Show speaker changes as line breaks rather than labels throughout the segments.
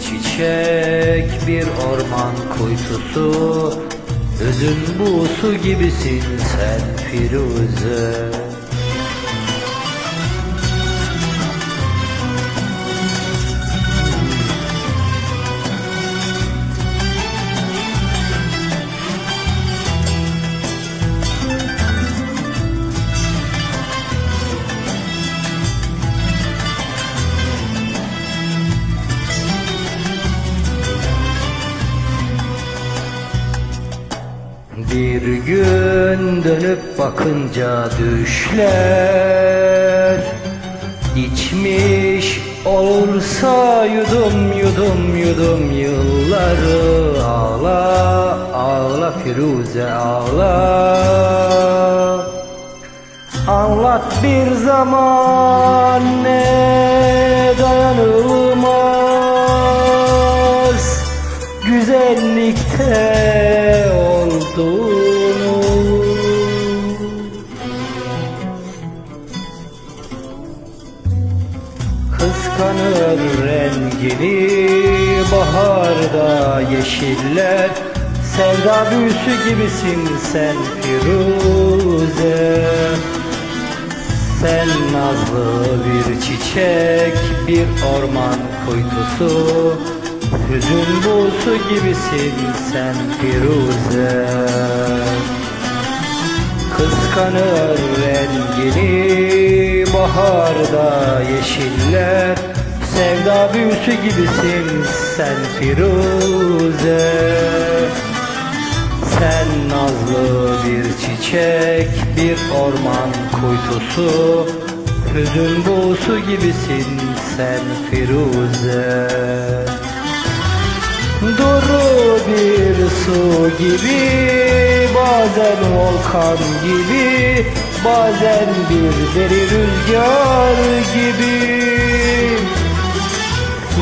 çiçek bir orman kuytusu. Özün buğusu gibisin sen Firuze Bir gün dönüp bakınca düşler içmiş olursa yudum yudum yudum yılları Ağla ağla Firuze ağla. Anlat bir zaman ne dayanılmaz. Güzellikte Kıskanır rengini. Baharda yeşiller Sevda büyüsü gibisin sen Firuze. Sen nazlı bir çiçek bir orman kuytusu Hüzün buğusu gibisin sen Firuze. Kıskanır rengini baharda yeşiller Sevda büyüsü gibisin sen Firuze. Sen nazlı bir çiçek bir orman kuytusu Hüzün buğusu gibisin sen Firuze. Duru bir su gibi Bazen volkan gibi Bazen bir deri rüzgar gibi.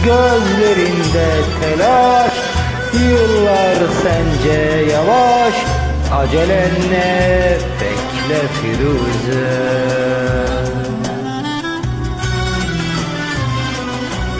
Gözlerinde telaş Yıllar sence yavaş. Acelen ne? Bekle Firuze